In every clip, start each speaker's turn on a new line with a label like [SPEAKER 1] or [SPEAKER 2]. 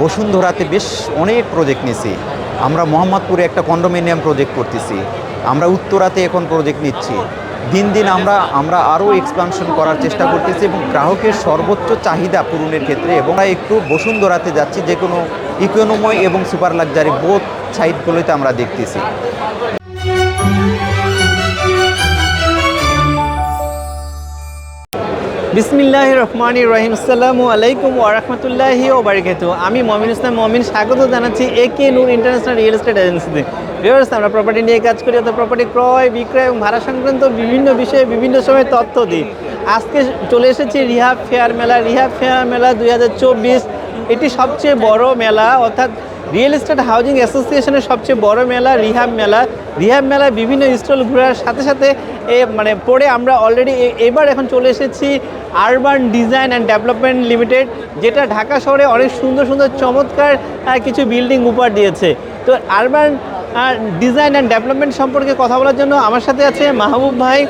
[SPEAKER 1] বসুন্ধরাতে বেশ অনেক প্রজেক্ট নিছি আমরা মোহাম্মদপুরে একটা কন্ডোমিনিয়াম প্রজেক্ট করতেছি। আমরা উত্তরাতে এখন প্রজেক্ট নিচ্ছি। দিন দিন আমরা আমরা আরও এক্সপানশন করার চেষ্টা করতেছি এবং গ্রাহকের সর্বোচ্চ চাহিদা পূরণের ক্ষেত্রে এবং একটু বসুন্ধরাতে যাচ্ছি, যে কোনো ইকোনময় এবং সুপার লাক্সারি বোথ সাইডগুলোতে আমরা দেখতেছি।
[SPEAKER 2] বিসমিল্লাহ রহমান রহিম। সালামু আলাইকুম ওরহমতুল্লাহি ওবরাকাতু আমি মমিন ইসলাম মমিন। স্বাগত জানাচ্ছি A K Noor international real estate এজেন্সিতে। ভিউয়ার্স আমরা প্রপার্টি নিয়ে কাজ করি, অর্থাৎ প্রপার্টি ক্রয়, বিক্রয় এবং ভাড়া সংক্রান্ত বিভিন্ন বিষয়ে বিভিন্ন সময় তথ্য দিই। আজকে চলে এসেছি রিহাব ফেয়ার মেলা। রিহাব ফেয়ার মেলা দুই হাজার চব্বিশ, এটি সবচেয়ে বড় মেলা, অর্থাৎ রিয়েল এস্টেট হাউজিং অ্যাসোসিয়েশনের সবচেয়ে বড় মেলা রিহাব মেলা। রিহাব মেলায় বিভিন্ন স্টল ঘোরার সাথে সাথে এ মানে পরে আমরা অলরেডি এবার এখন চলে এসেছি urban design and development limited যেটা ঢাকা শহরে অনেক সুন্দর সুন্দর, চমৎকার কিছু বিল্ডিং উপহার দিয়েছে। তো আরবান ডিজাইন অ্যান্ড ডেভেলপমেন্ট সম্পর্কে কথা বলার জন্য আমার সাথে আছে মাহবুব ভাই।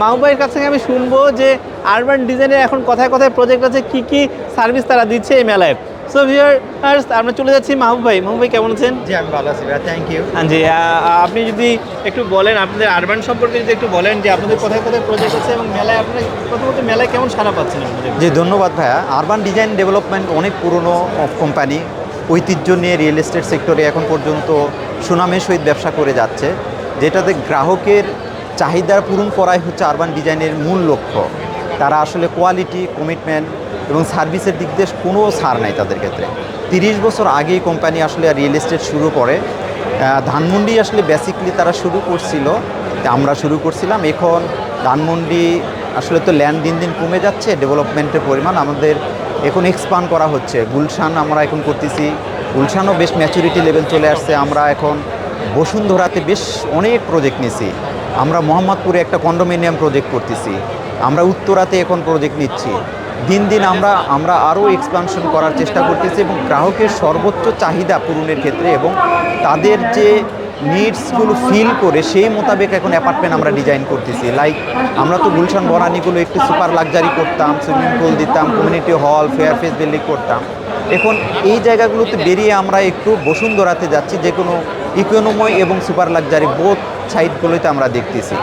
[SPEAKER 2] মাহবুব ভাইয়ের কাছ থেকে আমি শুনব যে আরবান ডিজাইনের এখন কথায় কথায় প্রজেক্ট আছে, কী কী সার্ভিস তারা দিচ্ছে এই মেলায়। সো ভিউয়ার আমরা চলে যাচ্ছি মাহবুব ভাই। মাহবুব ভাই কেমন আছেন?
[SPEAKER 1] জি আমি ভালো আছি থ্যাংক ইউ
[SPEAKER 2] জি আপনি যদি একটু বলেন আপনাদের আরবান সম্পর্কে যদি একটু বলেন যে আপনাদের কোথায় কোথায় প্রজেক্ট আছে এবং মেলায় আপনার প্রথমত মেলায় কেমন সারা পাচ্ছেন আপনাদের
[SPEAKER 1] জি ধন্যবাদ ভাইয়া। আরবান ডিজাইন ডেভেলপমেন্ট অনেক পুরনো কোম্পানি ঐতিহ্য নিয়ে রিয়েল এস্টেট সেক্টরে এখন পর্যন্ত সুনামের সহিত ব্যবসা করে যাচ্ছে যেটাতে গ্রাহকের চাহিদা পূরণ করাই হচ্ছে আরবান ডিজাইনের মূল লক্ষ্য। তারা আসলে কোয়ালিটি কমিটমেন্ট এবং সার্ভিসের দিক দিয়ে কোনো ছাড় নাই তাদের ক্ষেত্রে। তিরিশ বছর আগেই কোম্পানি আসলে রিয়েল এস্টেট শুরু করে। ধানমন্ডি আসলে বেসিকলি তারা শুরু করছিল। আমরা শুরু করছিলাম। এখন ধানমন্ডি আসলে তো ল্যান্ড দিন দিন কমে যাচ্ছে ডেভেলপমেন্টের পরিমাণ আমাদের এখন এক্সপান্ড করা হচ্ছে। গুলশান আমরা এখন করতেছি। গুলশানও বেশ ম্যাচুরিটি লেভেল চলে আসছে। আমরা এখন বসুন্ধরাতে বেশ অনেক প্রজেক্ট নিছি আমরা মোহাম্মদপুরে একটা কন্ডোমিনিয়াম প্রজেক্ট করতেছি। আমরা উত্তরাতে এখন প্রজেক্ট নিচ্ছি। দিন দিন আমরা আমরা আরও এক্সপানশন করার চেষ্টা করতেছি এবং গ্রাহকের সর্বোচ্চ চাহিদা পূরণের ক্ষেত্রে এবং তাদের যে নিডসগুলো ফিল করে সেই মোতাবেক এখন অ্যাপার্টমেন্ট আমরা ডিজাইন করতেছি। লাইক আমরা তো গুলশান বরানিগুলো একটু সুপার লাক্সারি করতাম সুইমিং পুল দিতাম কমিউনিটি হল ফেয়ার ফেস বিল্ডিং করতাম। এখন এই জায়গাগুলোতে বেরিয়ে আমরা একটু বসুন্ধরাতে যাচ্ছি যে কোনো ইকোনময় এবং সুপার লাক্সারি বোথ সাইডগুলোতে আমরা দেখতেছি।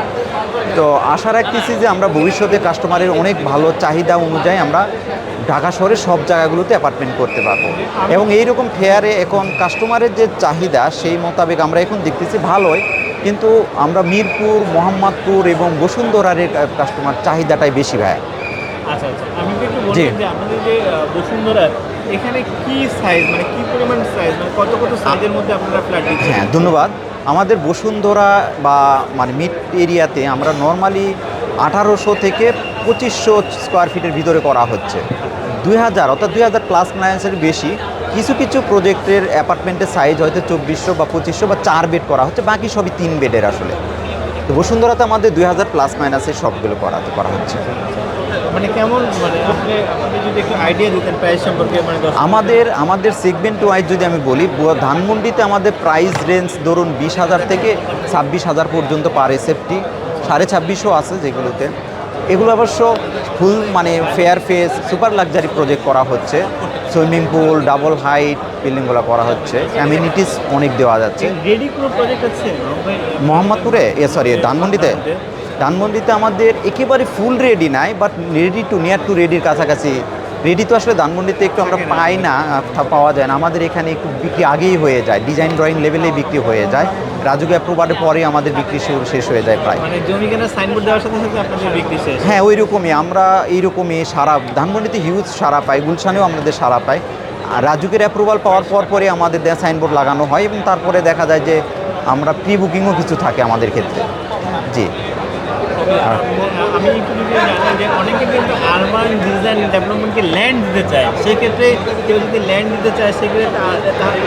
[SPEAKER 1] তো আশা রাখতেছি যে আমরা ভবিষ্যতে কাস্টমারের অনেক ভালো চাহিদা অনুযায়ী আমরা ঢাকা শহরের সব জায়গাগুলোতে অ্যাপার্টমেন্ট করতে পারব। এবং এইরকম ফেয়ারে এখন কাস্টমারের যে চাহিদা সেই মোতাবেক আমরা এখন দেখতেছি ভালোই। কিন্তু আমরা মিরপুর মোহাম্মদপুর এবং বসুন্ধরার কাস্টমার চাহিদাটাই বেশি ভাই।
[SPEAKER 2] আচ্ছা আচ্ছা। আমি একটু। বলবেন যে আপনাদের যে বসুন্ধরা এখানে কি সাইজ মানে কি পরিমাণ সাইজ মানে কত কত সাইজের মধ্যে আপনারা ফ্ল্যাট দিচ্ছেন?
[SPEAKER 1] হ্যাঁ ধন্যবাদ। আমাদের বসুন্ধরা বা মানে মিড এরিয়াতে আমরা নর্মালি আঠারোশো থেকে পঁচিশশো স্কোয়ার ফিটের ভিতরে করা হচ্ছে। দুই হাজার, অর্থাৎ দুই হাজার প্লাস মাইনাসের বেশি। কিছু কিছু প্রজেক্টের অ্যাপার্টমেন্টের সাইজ হয়তো চব্বিশশো বা পঁচিশশো বা চার বেড করা হচ্ছে, বাকি সবই তিন বেডের আসলে। তো বসুন্ধরাতে আমাদের দুই হাজার প্লাস মাইনাসের সবগুলো করা করা হচ্ছে।
[SPEAKER 2] মানে কেমন মানে আপনি আপনি যদি একটু আইডিয়া দিতেন প্রাইস সম্পর্কে মানে
[SPEAKER 1] আমাদের আমাদের সেগমেন্ট ওয়াইজ যদি আমি বলি ধানমন্ডিতে আমাদের প্রাইস রেঞ্জ ধরুন বিশ হাজার থেকে ছাব্বিশ হাজার পর্যন্ত পার এসএফটি সাড়ে ছাব্বিশও আছে যেগুলোতে। এগুলো অবশ্য ফুল মানে fair face super luxury project করা হচ্ছে। সুইমিং পুল ডাবল হাইট বিল্ডিংগুলো করা হচ্ছে। অ্যামিনিটিস অনেক দেওয়া যাচ্ছে। মোহাম্মদপুরে এ সরি ধানমন্ডিতে। ধানমন্ডিতে আমাদের একেবারে ফুল রেডি নাই but ready to near to রেডির কাছাকাছি। রেডি তো আসলে ধানমন্ডিতে একটু আমরা পাই না পাওয়া যায় না। আমাদের এখানে একটু বিক্রি আগেই হয়ে যায় ডিজাইন ড্রয়িং লেভেলেই বিক্রি হয়ে যায়। রাজুক অ্যাপ্রুভারের পরে আমাদের বিক্রি শুরু শেষ হয়ে যায় প্রায়।
[SPEAKER 2] মানে জমি কেনার সাইনবোর্ড দেওয়ার সাথে সাথে আপনাদের বিক্রি শেষ।
[SPEAKER 1] হ্যাঁ ওই রকমই আমরা এইরকমই সারা ধানমন্ডিতে হিউজ সারা পাই গুলশানেও আমাদের সারা পাই। আর রাজুকের অ্যাপ্রুভাল পাওয়ার পর পরে আমাদের দেয়া সাইনবোর্ড লাগানো হয় এবং তারপরে দেখা যায় যে আমরা প্রি বুকিংও কিছু থাকে আমাদের ক্ষেত্রে। জি।
[SPEAKER 2] আমি একটু যে অনেকে কিন্তু আরবান ডিজাইন ডেভেলপমেন্টকে ল্যান্ড দিতে চায়। সেক্ষেত্রে কেউ যদি ল্যান্ড দিতে চায়, সেক্ষেত্রে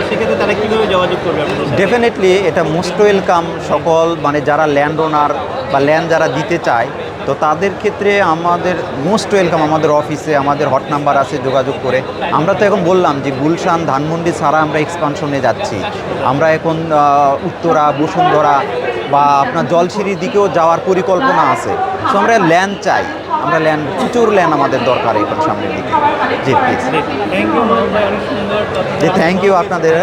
[SPEAKER 2] সেক্ষেত্রে তারা কীভাবে যোগাযোগ করবে
[SPEAKER 1] ডেফিনেটলি এটা মোস্ট ওয়েলকাম সকল মানে যারা ল্যান্ড ওনার বা ল্যান্ড যারা দিতে চায়, তো তাদের ক্ষেত্রে আমাদের মোস্ট ওয়েলকাম আমাদের অফিসে আমাদের হট নাম্বার আছে যোগাযোগ করে। আমরা তো এখন বললাম যে গুলশান, ধানমন্ডি ছাড়া আমরা এক্সপানশনে যাচ্ছি। আমরা এখন উত্তরা, বসুন্ধরা বা আপনার জলসিঁড়ির দিকেও যাওয়ার পরিকল্পনা আছে। সো আমরা ল্যান্ড চাই। আমরা ল্যান্ড প্রচুর ল্যান্ড আমাদের দরকার এখন সামনের দিকে। জি প্লিজ
[SPEAKER 2] যে থ্যাংক ইউ আপনাদের।